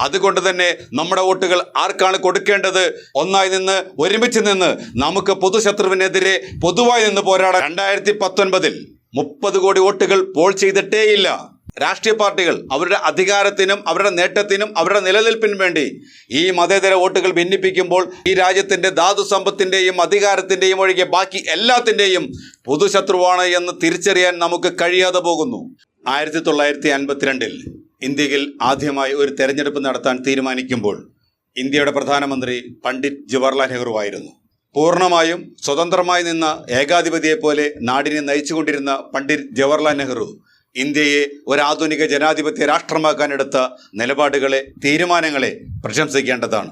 അതുകൊണ്ട് തന്നെ നമ്മുടെ വോട്ടുകൾ ആർക്കാണ് കൊടുക്കേണ്ടത്? ഒന്നായി നിന്ന് ഒരുമിച്ച് നിന്ന് നമുക്ക് പൊതുശത്രുവിനെതിരെ പൊതുവായി നിന്ന് പോരാടാൻ രണ്ടായിരത്തി പത്തൊൻപതിൽ മുപ്പത് കോടി വോട്ടുകൾ പോൾ ചെയ്തിട്ടേയില്ല. രാഷ്ട്രീയ പാർട്ടികൾ അവരുടെ അധികാരത്തിനും അവരുടെ നേട്ടത്തിനും അവരുടെ നിലനിൽപ്പിനും വേണ്ടി ഈ മതേതര വോട്ടുകൾ ഭിന്നിപ്പിക്കുമ്പോൾ ഈ രാജ്യത്തിന്റെ ധാതു സമ്പത്തിന്റെയും അധികാരത്തിന്റെയും ഒഴികെ ബാക്കി എല്ലാത്തിന്റെയും പൊതുശത്രുവാണ് എന്ന് തിരിച്ചറിയാൻ നമുക്ക് കഴിയാതെ പോകുന്നു. ആയിരത്തി തൊള്ളായിരത്തി അൻപത്തിരണ്ടിൽ ഇന്ത്യയിൽ ആദ്യമായി ഒരു തെരഞ്ഞെടുപ്പ് നടത്താൻ തീരുമാനിക്കുമ്പോൾ ഇന്ത്യയുടെ പ്രധാനമന്ത്രി പണ്ഡിറ്റ് ജവഹർലാൽ നെഹ്റു ആയിരുന്നു. പൂർണമായും സ്വതന്ത്രമായി നിന്ന ഏകാധിപതിയെപ്പോലെ നാടിനെ നയിച്ചുകൊണ്ടിരുന്ന പണ്ഡിറ്റ് ജവഹർലാൽ നെഹ്റു ഇന്ത്യയെ ഒരു ആധുനിക ജനാധിപത്യ രാഷ്ട്രമാക്കാനെടുത്ത നിലപാടുകളെ തീരുമാനങ്ങളെ പ്രശംസിക്കേണ്ടതാണ്.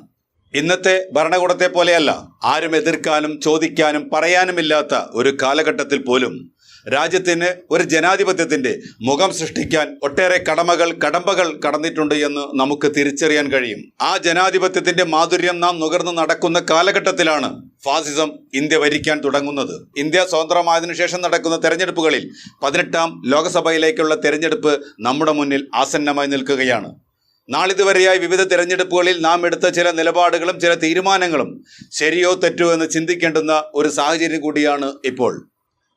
ഇന്നത്തെ ഭരണകൂടത്തെ പോലെയല്ല ആരും എതിർക്കാനും ചോദിക്കാനും പറയാനുമില്ലാത്ത ഒരു കാലഘട്ടത്തിൽ പോലും രാജ്യത്തിന് ഒരു ജനാധിപത്യത്തിന്റെ മുഖം സൃഷ്ടിക്കാൻ ഒട്ടേറെ കടമകൾ കടമ്പകൾ കടന്നിട്ടുണ്ട് എന്ന് നമുക്ക് തിരിച്ചറിയാൻ കഴിയും. ആ ജനാധിപത്യത്തിന്റെ മാധുര്യം നാം നുകർന്നു നടക്കുന്ന കാലഘട്ടത്തിലാണ് ഫാസിസം ഇന്ത്യ ഭരിക്കാൻ തുടങ്ങുന്നത്. ഇന്ത്യ സ്വതന്ത്രമായതിനു ശേഷം നടക്കുന്ന തെരഞ്ഞെടുപ്പുകളിൽ പതിനെട്ടാം ലോക്സഭയിലേക്കുള്ള തെരഞ്ഞെടുപ്പ് നമ്മുടെ മുന്നിൽ ആസന്നമായി നിൽക്കുകയാണ്. നാളിതുവരെയായി വിവിധ തിരഞ്ഞെടുപ്പുകളിൽ നാം എടുത്ത ചില നിലപാടുകളും ചില തീരുമാനങ്ങളും ശരിയോ തെറ്റോ എന്ന് ചിന്തിക്കേണ്ടുന്ന ഒരു സാഹചര്യം കൂടിയാണ് ഇപ്പോൾ.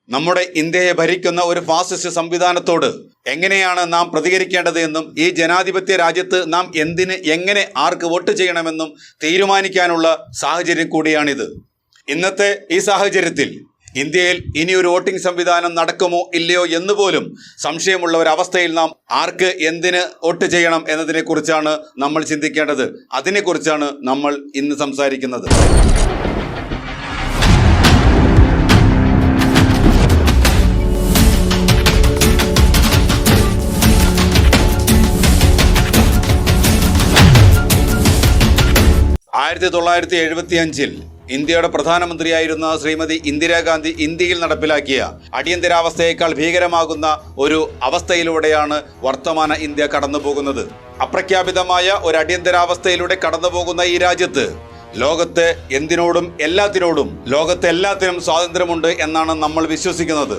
നമ്മുടെ ഇന്ത്യയെ ഭരിക്കുന്ന ഒരു ഫാസിസ്റ്റ് സംവിധാനത്തോട് എങ്ങനെയാണ് നാം പ്രതികരിക്കേണ്ടത് എന്നും ഈ ജനാധിപത്യ രാജ്യത്ത് നാം എന്തിന് എങ്ങനെ ആർക്ക് വോട്ട് ചെയ്യണമെന്നും തീരുമാനിക്കാനുള്ള സാഹചര്യം കൂടിയാണിത്. ഇന്നത്തെ ഈ സാഹചര്യത്തിൽ ഇന്ത്യയിൽ ഇനി ഒരു വോട്ടിംഗ് സംവിധാനം നടക്കുമോ ഇല്ലയോ എന്ന് പോലും സംശയമുള്ള ഒരവസ്ഥയിൽ നാം ആർക്ക് എന്തിന് വോട്ട് ചെയ്യണം എന്നതിനെക്കുറിച്ചാണ് നമ്മൾ ചിന്തിക്കേണ്ടത്. അതിനെക്കുറിച്ചാണ് നമ്മൾ ഇന്ന് സംസാരിക്കുന്നത്. ആയിരത്തി തൊള്ളായിരത്തി എഴുപത്തി അഞ്ചിൽ ഇന്ത്യയുടെ പ്രധാനമന്ത്രിയായിരുന്ന ശ്രീമതി ഇന്ദിരാഗാന്ധി ഇന്ത്യയിൽ നടപ്പിലാക്കിയ അടിയന്തരാവസ്ഥയേക്കാൾ ഭീകരമാകുന്ന ഒരു അവസ്ഥയിലൂടെയാണ് വർത്തമാന ഇന്ത്യ കടന്നുപോകുന്നത്. അപ്രഖ്യാപിതമായ ഒരു അടിയന്തരാവസ്ഥയിലൂടെ കടന്നുപോകുന്ന ഈ രാജ്യത്ത് ലോകത്തെ എന്തിനോടും എല്ലാത്തിനോടും ലോകത്തെ എല്ലാത്തിനും സ്വാതന്ത്ര്യമുണ്ട് എന്നാണ് നമ്മൾ വിശ്വസിക്കുന്നത്.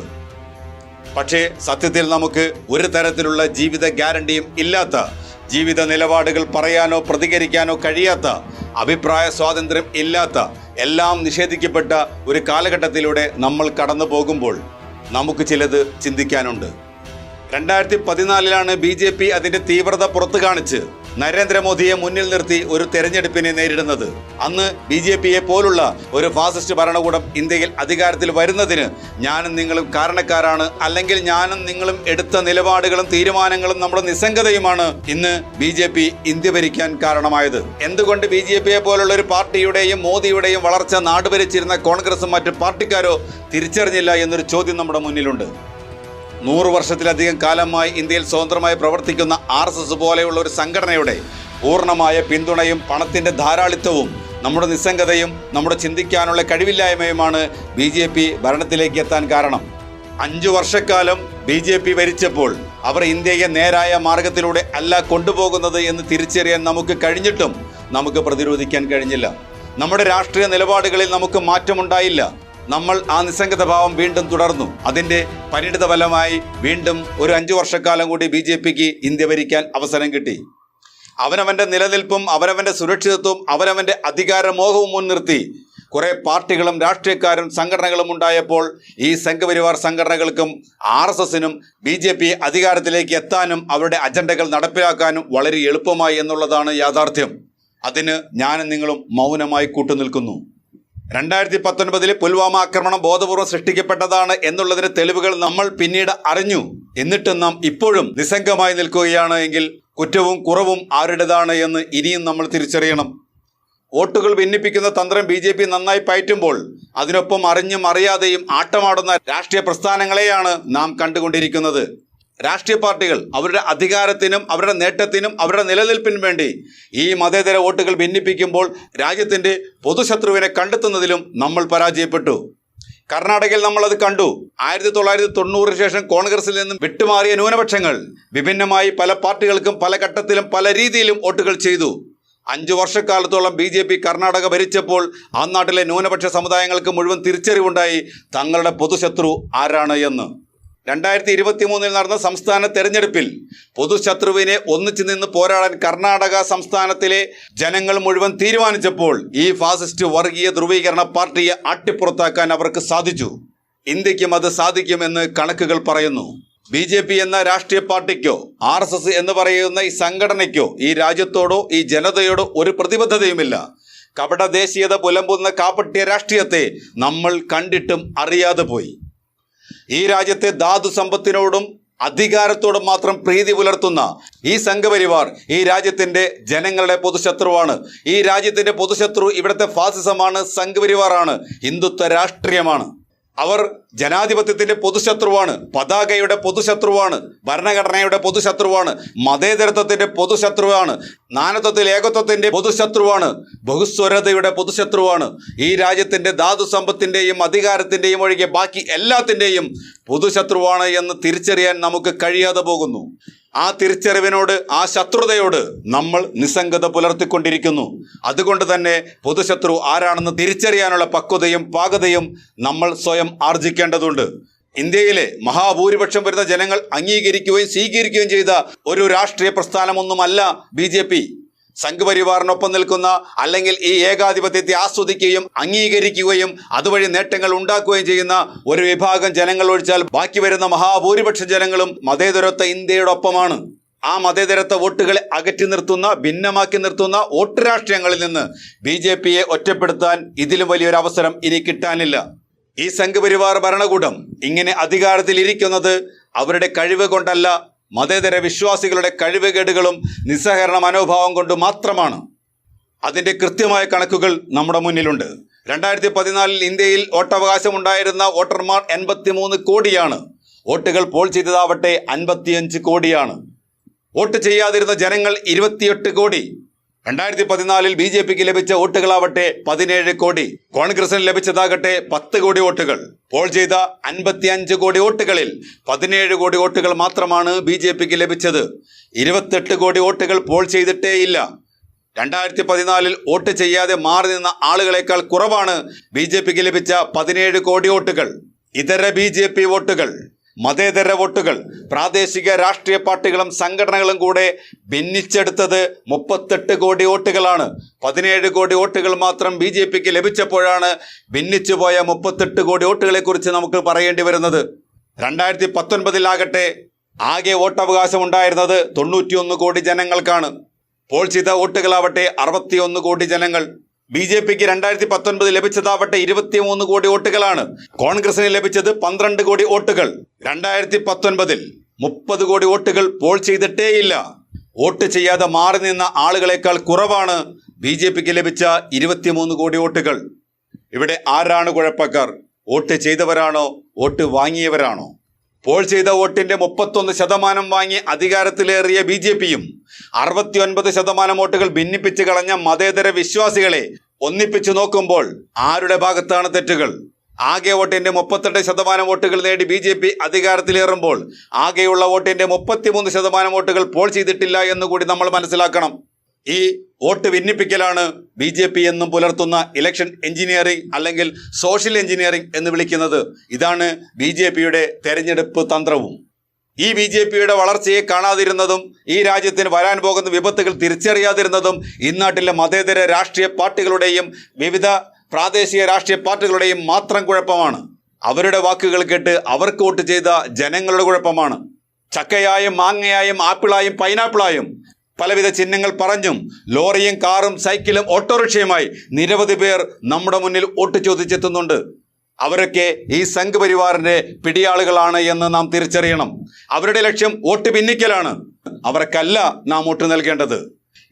പക്ഷേ സത്യത്തിൽ നമുക്ക് ഒരു തരത്തിലുള്ള ജീവിത ഗ്യാരണ്ടിയും ഇല്ലാത്ത ജീവിത നിലപാടുകൾ പറയാനോ പ്രതികരിക്കാനോ കഴിയാത്ത അഭിപ്രായ സ്വാതന്ത്ര്യം ഇല്ലാത്ത എല്ലാം നിഷേധിക്കപ്പെട്ട ഒരു കാലഘട്ടത്തിലൂടെ നമ്മൾ കടന്നു പോകുമ്പോൾ നമുക്ക് ചിലത് ചിന്തിക്കാനുണ്ട്. രണ്ടായിരത്തി പതിനാലിലാണ് ബി ജെ പി അതിന്റെ തീവ്രത പുറത്തു കാണിച്ച് നരേന്ദ്രമോദിയെ മുന്നിൽ നിർത്തി ഒരു തെരഞ്ഞെടുപ്പിനെ നേരിടുന്നത്. അന്ന് ബി ജെ പിയെ പോലുള്ള ഒരു ഫാസിസ്റ്റ് ഭരണകൂടം ഇന്ത്യയിൽ അധികാരത്തിൽ വരുന്നതിന് ഞാനും നിങ്ങളും കാരണക്കാരാണ്. അല്ലെങ്കിൽ ഞാനും നിങ്ങളും എടുത്ത നിലപാടുകളും തീരുമാനങ്ങളും നമ്മുടെ നിസ്സംഗതയുമാണ് ഇന്ന് ബി ജെ പി ഇന്ത്യ ഭരിക്കാൻ കാരണമായത്. എന്തുകൊണ്ട് ബി ജെ പിയെ പോലുള്ള ഒരു പാർട്ടിയുടെയും മോദിയുടെയും വളർച്ച നാടുഭരിച്ചിരുന്ന കോൺഗ്രസും മറ്റു പാർട്ടിക്കാരോ തിരിച്ചറിഞ്ഞില്ല എന്നൊരു ചോദ്യം നമ്മുടെ മുന്നിലുണ്ട്. നൂറ് വർഷത്തിലധികം കാലമായി ഇന്ത്യയിൽ സ്വതന്ത്രമായി പ്രവർത്തിക്കുന്ന ആർ എസ് എസ് പോലെയുള്ള ഒരു സംഘടനയുടെ പൂർണമായ പിന്തുണയും പണത്തിന്റെ ധാരാളിത്തവും നമ്മുടെ നിസ്സംഗതയും നമ്മുടെ ചിന്തിക്കാനുള്ള കഴിവില്ലായ്മയുമാണ് ബി ജെ പി ഭരണത്തിലേക്ക് എത്താൻ കാരണം. അഞ്ചു വർഷക്കാലം ബി ജെ പി ഭരിച്ചപ്പോൾ അവർ ഇന്ത്യയെ നേരായ മാർഗത്തിലൂടെ അല്ല കൊണ്ടുപോകുന്നത് എന്ന് തിരിച്ചറിയാൻ നമുക്ക് കഴിഞ്ഞിട്ടും നമുക്ക് പ്രതിരോധിക്കാൻ കഴിഞ്ഞില്ല. നമ്മുടെ രാഷ്ട്രീയ നിലപാടുകളിൽ നമുക്ക് മാറ്റമുണ്ടായില്ല. നമ്മൾ ആ നിസ്സംഗത ഭാവം വീണ്ടും തുടർന്നു. അതിന്റെ പരിണിത ഫലമായി വീണ്ടും ഒരു അഞ്ചു വർഷക്കാലം കൂടി ബി ജെ പിക്ക് ഇന്ത്യ ഭരിക്കാൻ അവസരം കിട്ടി. അവനവന്റെ നിലനിൽപ്പും അവനവന്റെ സുരക്ഷിതത്വവും അവനവന്റെ അധികാരമോഹവും മുൻനിർത്തി കുറെ പാർട്ടികളും രാഷ്ട്രീയക്കാരും സംഘടനകളും ഉണ്ടായപ്പോൾ ഈ സംഘപരിവാർ സംഘടനകൾക്കും ആർ എസ് എസിനും ബി ജെ പി അധികാരത്തിലേക്ക് എത്താനും അവരുടെ അജണ്ടകൾ നടപ്പിലാക്കാനും വളരെ എളുപ്പമായി എന്നുള്ളതാണ് യാഥാർത്ഥ്യം. അതിന് ഞാനും നിങ്ങളും മൗനമായി കൂട്ടുനിൽക്കുന്നു. രണ്ടായിരത്തി പത്തൊൻപതിലെ പുൽവാമ ആക്രമണം ബോധപൂർവം സൃഷ്ടിക്കപ്പെട്ടതാണ് എന്നുള്ളതിന് തെളിവുകൾ നമ്മൾ പിന്നീട് അറിഞ്ഞു. എന്നിട്ടും നാം ഇപ്പോഴും നിസ്സംഗമായി നിൽക്കുകയാണ് എങ്കിൽ കുറ്റവും കുറവും ആരുടേതാണ് എന്ന് ഇനിയും നമ്മൾ തിരിച്ചറിയണം. വോട്ടുകൾ ഭിന്നിപ്പിക്കുന്ന തന്ത്രം ബി ജെ പി നന്നായി പയറ്റുമ്പോൾ അതിനൊപ്പം അറിഞ്ഞും അറിയാതെയും ആട്ടമാടുന്ന രാഷ്ട്രീയ പ്രസ്ഥാനങ്ങളെയാണ് നാം കണ്ടുകൊണ്ടിരിക്കുന്നത്. രാഷ്ട്രീയ പാർട്ടികൾ അവരുടെ അധികാരത്തിനും അവരുടെ നേട്ടത്തിനും അവരുടെ നിലനിൽപ്പിനും വേണ്ടി ഈ മതേതര വോട്ടുകൾ ഭിന്നിപ്പിക്കുമ്പോൾ രാജ്യത്തിന്റെ പൊതുശത്രുവിനെ കണ്ടെത്തുന്നതിലും നമ്മൾ പരാജയപ്പെട്ടു. കർണാടകയിൽ നമ്മളത് കണ്ടു. ആയിരത്തി തൊള്ളായിരത്തി തൊണ്ണൂറിന് ശേഷം കോൺഗ്രസിൽ നിന്നും വിട്ടുമാറിയ ന്യൂനപക്ഷങ്ങൾ വിഭിന്നമായി പല പാർട്ടികൾക്കും പല ഘട്ടത്തിലും പല രീതിയിലും വോട്ടുകൾ ചെയ്തു. അഞ്ചു വർഷക്കാലത്തോളം ബി ജെ പി കർണാടക ഭരിച്ചപ്പോൾ ആ നാട്ടിലെ ന്യൂനപക്ഷ സമുദായങ്ങൾക്ക് മുഴുവൻ തിരിച്ചറിവുണ്ടായി തങ്ങളുടെ പൊതുശത്രു ആരാണ് എന്ന്. രണ്ടായിരത്തി ഇരുപത്തി മൂന്നിൽ നടന്ന സംസ്ഥാന തെരഞ്ഞെടുപ്പിൽ പൊതുശത്രുവിനെ ഒന്നിച്ചു നിന്ന് പോരാടാൻ കർണാടക സംസ്ഥാനത്തിലെ ജനങ്ങൾ മുഴുവൻ തീരുമാനിച്ചപ്പോൾ ഈ ഫാസിസ്റ്റ് വർഗീയ ധ്രുവീകരണ പാർട്ടിയെ അട്ടിപ്പുറത്താക്കാൻ അവർക്ക് സാധിച്ചു. ഇന്ത്യക്കും അത് സാധിക്കുമെന്ന് കണക്കുകൾ പറയുന്നു. ബി ജെ പി എന്ന രാഷ്ട്രീയ പാർട്ടിക്കോ ആർ എസ് എസ് എന്ന് പറയുന്ന ഈ സംഘടനയ്ക്കോ ഈ രാജ്യത്തോടോ ഈ ജനതയോടോ ഒരു പ്രതിബദ്ധതയുമില്ല. കപട ദേശീയത പുലമ്പുന്ന കാപ്പട്ടിയ രാഷ്ട്രീയത്തെ നമ്മൾ കണ്ടിട്ടും അറിയാതെ പോയി. ഈ രാജ്യത്തെ ധാതു സമ്പത്തിനോടും അധികാരത്തോടും മാത്രം പ്രീതി പുലർത്തുന്ന ഈ സംഘപരിവാർ ഈ രാജ്യത്തിന്റെ ജനങ്ങളുടെ പൊതുശത്രുവാണ്. ഈ രാജ്യത്തിന്റെ പൊതുശത്രു ഇവിടുത്തെ ഫാസിസമാണ് സംഘപരിവാറാണ് ഹിന്ദുത്വ രാഷ്ട്രീയമാണ്. അവർ ജനാധിപത്യത്തിന്റെ പൊതുശത്രുവാണ് പതാകയുടെ പൊതുശത്രുവാണ് ഭരണഘടനയുടെ പൊതുശത്രുവാണ് മതേതരത്വത്തിന്റെ പൊതുശത്രുവാണ് നാനത്വത്തിൽ ഏകത്വത്തിന്റെ പൊതുശത്രുവാണ് ബഹുസ്വരതയുടെ പൊതുശത്രുവാണ്. ഈ രാജ്യത്തിന്റെ ധാതു സമ്പത്തിന്റെയും അധികാരത്തിന്റെയും ഒഴികെ ബാക്കി എല്ലാത്തിന്റെയും പൊതുശത്രുവാണ് എന്ന് തിരിച്ചറിയാൻ നമുക്ക് കഴിയാതെ പോകുന്നു. ആ തിരിച്ചറിവിനോട് ആ ശത്രുതയോട് നമ്മൾ നിസ്സംഗത പുലർത്തിക്കൊണ്ടിരിക്കുന്നു. അതുകൊണ്ട് തന്നെ പൊതുശത്രു ആരാണെന്ന് തിരിച്ചറിയാനുള്ള പക്വതയും പാകതയും നമ്മൾ സ്വയം ആർജിക്കേണ്ടതുണ്ട്. ഇന്ത്യയിലെ മഹാഭൂരിപക്ഷം വരുന്ന ജനങ്ങൾ അംഗീകരിക്കുകയും സ്വീകരിക്കുകയും ചെയ്ത ഒരു രാഷ്ട്രീയ പ്രസ്ഥാനമൊന്നുമല്ല ബി സംഘപരിവാറിനൊപ്പം നിൽക്കുന്ന അല്ലെങ്കിൽ ഈ ഏകാധിപത്യത്തെ ആസ്വദിക്കുകയും അംഗീകരിക്കുകയും അതുവഴി നേട്ടങ്ങൾ ഉണ്ടാക്കുകയും ചെയ്യുന്ന ഒരു വിഭാഗം ജനങ്ങൾ ഒഴിച്ചാൽ ബാക്കി വരുന്ന മഹാഭൂരിപക്ഷ ജനങ്ങളും മതേതരത്വ ഇന്ത്യയുടെ ഒപ്പമാണ് ആ മതേതരത്വ വോട്ടുകളെ അകറ്റി നിർത്തുന്ന ഭിന്നമാക്കി നിർത്തുന്ന വോട്ട് രാഷ്ട്രീയങ്ങളിൽ നിന്ന് ബി ജെ പിയെ ഒറ്റപ്പെടുത്താൻ ഇതിലും വലിയൊരു അവസരം ഇനി കിട്ടാനില്ല. ഈ സംഘപരിവാർ ഭരണകൂടം ഇങ്ങനെ അധികാരത്തിലിരിക്കുന്നത് അവരുടെ കഴിവ് കൊണ്ടല്ല മതേതര വിശ്വാസികളുടെ കഴിവുകേടുകളും നിസ്സഹകരണ മനോഭാവം കൊണ്ട് മാത്രമാണ് അതിന്റെ കൃത്യമായ കണക്കുകൾ നമ്മുടെ മുന്നിലുണ്ട്. രണ്ടായിരത്തി പതിനാലിൽ ഇന്ത്യയിൽ വോട്ടവകാശമുണ്ടായിരുന്ന വോട്ടർമാർ എൺപത്തിമൂന്ന് കോടിയാണ്. വോട്ടുകൾ പോൾ ചെയ്തതാവട്ടെ അൻപത്തിയഞ്ച് കോടിയാണ്. വോട്ട് ചെയ്യാതിരുന്ന ജനങ്ങൾ ഇരുപത്തിയെട്ട് കോടി. രണ്ടായിരത്തി പതിനാലിൽ ബി ജെ പിക്ക് ലഭിച്ച വോട്ടുകളാവട്ടെ പതിനേഴ് കോടി. കോൺഗ്രസിന് ലഭിച്ചതാകട്ടെ പത്ത് കോടി വോട്ടുകൾ. പോൾ ചെയ്ത അൻപത്തിയഞ്ച് കോടി വോട്ടുകളിൽ പതിനേഴ് കോടി വോട്ടുകൾ മാത്രമാണ് ബി ജെ പിക്ക് ലഭിച്ചത്. ഇരുപത്തെട്ട് കോടി വോട്ടുകൾ പോൾ ചെയ്തിട്ടേയില്ല രണ്ടായിരത്തി പതിനാലിൽ വോട്ട് ചെയ്യാതെ മാറി നിന്ന ആളുകളെക്കാൾ കുറവാണ് ബി ജെ പിക്ക് ലഭിച്ച പതിനേഴ് കോടി വോട്ടുകൾ. ഇതര ബി ജെ പി വോട്ടുകൾ. മതേതര വോട്ടുകൾ. പ്രാദേശിക രാഷ്ട്രീയ പാർട്ടികളും സംഘടനകളും കൂടെ ഭിന്നിച്ചെടുത്തത് മുപ്പത്തെട്ട് കോടി വോട്ടുകളാണ്. പതിനേഴ് കോടി വോട്ടുകൾ മാത്രം ബി ജെ പിക്ക് ലഭിച്ചപ്പോഴാണ് ഭിന്നിച്ചുപോയ മുപ്പത്തെട്ട് കോടി വോട്ടുകളെ കുറിച്ച് നമുക്ക് പറയേണ്ടി വരുന്നത്. രണ്ടായിരത്തി പത്തൊൻപതിലാകട്ടെ ആകെ വോട്ടവകാശം ഉണ്ടായിരുന്നത് തൊണ്ണൂറ്റിയൊന്ന് കോടി ജനങ്ങൾക്കാണ്. പോൾ ചെയ്ത വോട്ടുകളാവട്ടെ അറുപത്തിയൊന്ന് കോടി ജനങ്ങൾ. ബി ജെ പിക്ക് രണ്ടായിരത്തി പത്തൊൻപത് ലഭിച്ചതാവട്ടെ ഇരുപത്തിമൂന്ന് കോടി വോട്ടുകളാണ്. കോൺഗ്രസിന് ലഭിച്ചത് പന്ത്രണ്ട് കോടി വോട്ടുകൾ. രണ്ടായിരത്തി പത്തൊൻപതിൽ മുപ്പത് കോടി വോട്ടുകൾ പോൾ ചെയ്തിട്ടേയില്ല. വോട്ട് ചെയ്യാതെ മാറി നിന്ന ആളുകളെക്കാൾ കുറവാണ് ബി ജെ പിക്ക് ലഭിച്ച ഇരുപത്തിമൂന്ന് കോടി വോട്ടുകൾ. ഇവിടെ ആരാണ് കുഴപ്പക്കാർ? വോട്ട് ചെയ്തവരാണോ? വോട്ട് വാങ്ങിയവരാണോ? പോൾ ചെയ്ത വോട്ടിന്റെ മുപ്പത്തൊന്ന് ശതമാനം വാങ്ങി അധികാരത്തിലേറിയ ബി ജെ പിയും അറുപത്തിയൊൻപത് ശതമാനം വോട്ടുകൾ ഭിന്നിപ്പിച്ച് കളഞ്ഞ മതേതര വിശ്വാസികളെ ഒന്നിപ്പിച്ചു നോക്കുമ്പോൾ ആരുടെ ഭാഗത്താണ് തെറ്റുകൾ? ആകെ വോട്ടിന്റെ മുപ്പത്തെട്ട് ശതമാനം വോട്ടുകൾ നേടി ബി ജെ പി അധികാരത്തിലേറുമ്പോൾ ആകെയുള്ള വോട്ടിന്റെ മുപ്പത്തിമൂന്ന് ശതമാനം വോട്ടുകൾ പോൾ ചെയ്തിട്ടില്ല എന്നുകൂടി നമ്മൾ മനസ്സിലാക്കണം. ഈ വോട്ട് ഭിന്നിപ്പിക്കലാണ് ബി ജെ പി എന്നും പുലർത്തുന്ന ഇലക്ഷൻ എഞ്ചിനീയറിംഗ് അല്ലെങ്കിൽ സോഷ്യൽ എഞ്ചിനീയറിംഗ് എന്ന് വിളിക്കുന്നത്. ഇതാണ് ബി ജെ പിയുടെ തെരഞ്ഞെടുപ്പ് തന്ത്രവും. ഈ ബി ജെ പിയുടെ വളർച്ചയെ കാണാതിരുന്നതും ഈ രാജ്യത്തിന് വരാൻ പോകുന്ന വിപത്തുകൾ തിരിച്ചറിയാതിരുന്നതും ഇന്നാട്ടിലെ മതേതര രാഷ്ട്രീയ പാർട്ടികളുടെയും വിവിധ പ്രാദേശിക രാഷ്ട്രീയ പാർട്ടികളുടെയും മാത്രം കുഴപ്പമാണ്. അവരുടെ വാക്കുകൾ കേട്ട് അവർക്ക് വോട്ട് ചെയ്ത ജനങ്ങളുടെ കുഴപ്പമാണ്. ചക്കയായും മാങ്ങയായും ആപ്പിളായും പൈനാപ്പിളായും പലവിധ ചിഹ്നങ്ങൾ പറഞ്ഞും ലോറിയും കാറും സൈക്കിളും ഓട്ടോറിക്ഷയുമായി നിരവധി പേർ നമ്മുടെ മുന്നിൽ വോട്ട് ചോദിച്ചെത്തുന്നുണ്ട് അവരൊക്കെ ഈ സംഘപരിവാറിന്റെ പിടിയാളുകളാണ് എന്ന് നാം തിരിച്ചറിയണം. അവരുടെ ലക്ഷ്യം വോട്ട് ഭിന്നിക്കലാണ് അവർക്കല്ല നാം വോട്ട് നൽകേണ്ടത്.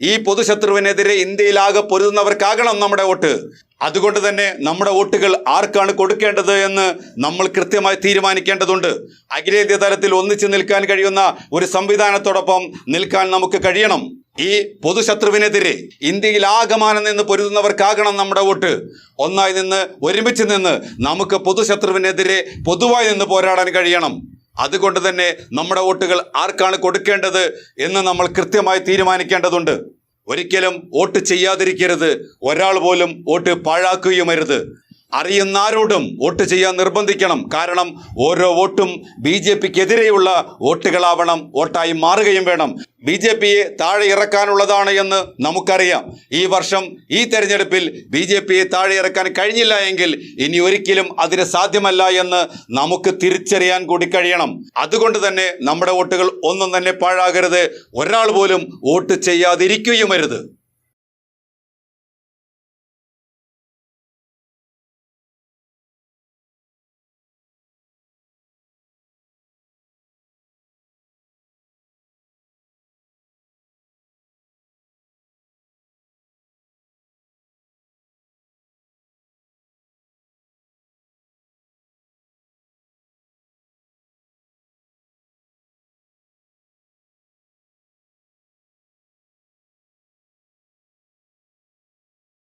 ഈ പൊതുശത്രുവിനെതിരെ ഇന്ത്യയിലാകെ പൊരുതുന്നവർക്കാകണം നമ്മുടെ വോട്ട്. അതുകൊണ്ട് തന്നെ നമ്മുടെ വോട്ടുകൾ ആർക്കാണ് കൊടുക്കേണ്ടത് എന്ന് നമ്മൾ കൃത്യമായി തീരുമാനിക്കേണ്ടതുണ്ട്. അഖിലേന്ത്യാ തലത്തിൽ ഒന്നിച്ചു നിൽക്കാൻ കഴിയുന്ന ഒരു സംവിധാനത്തോടൊപ്പം നിൽക്കാൻ നമുക്ക് കഴിയണം. ഈ പൊതുശത്രുവിനെതിരെ ഇന്ത്യയിൽ ആകമാനം നിന്ന് പൊരുതുന്നവർക്കാകണം നമ്മുടെ വോട്ട്. ഒന്നായി നിന്ന് ഒരുമിച്ച് നിന്ന് നമുക്ക് പൊതുശത്രുവിനെതിരെ പൊതുവായി നിന്ന് പോരാടാൻ കഴിയണം. അതുകൊണ്ട് തന്നെ നമ്മുടെ വോട്ടുകൾ ആർക്കാണ് കൊടുക്കേണ്ടത് എന്ന് നമ്മൾ കൃത്യമായി തീരുമാനിക്കേണ്ടതുണ്ട്. ഒരിക്കലും വോട്ട് ചെയ്യാതിരിക്കരുത്. ഒരാൾ പോലും വോട്ട് പാഴാക്കുകയുമരുത് അറിയുന്ന ആരോടും വോട്ട് ചെയ്യാൻ നിർബന്ധിക്കണം. കാരണം ഓരോ വോട്ടും ബി ജെ പിക്കെതിരെയുള്ള വോട്ടുകളാവണം വോട്ടായി മാറുകയും വേണം. ബി ജെ പിയെ താഴെ ഇറക്കാനുള്ളതാണ് എന്ന് നമുക്കറിയാം. ഈ വർഷം ഈ തെരഞ്ഞെടുപ്പിൽ ബി ജെ പിയെ താഴെ ഇറക്കാൻ കഴിഞ്ഞില്ല എങ്കിൽ ഇനി ഒരിക്കലും അതിന് സാധ്യമല്ല എന്ന് നമുക്ക് തിരിച്ചറിയാൻ കൂടി കഴിയണം. അതുകൊണ്ട് തന്നെ നമ്മുടെ വോട്ടുകൾ ഒന്നും തന്നെ പാഴാകരുത്. ഒരാൾ പോലും വോട്ട് ചെയ്യാതിരിക്കുകയും